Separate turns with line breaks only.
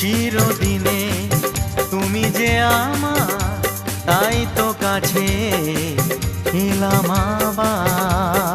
চিরদিনে। তুমি যে আমার তাই তো কাছে এলাম আবার।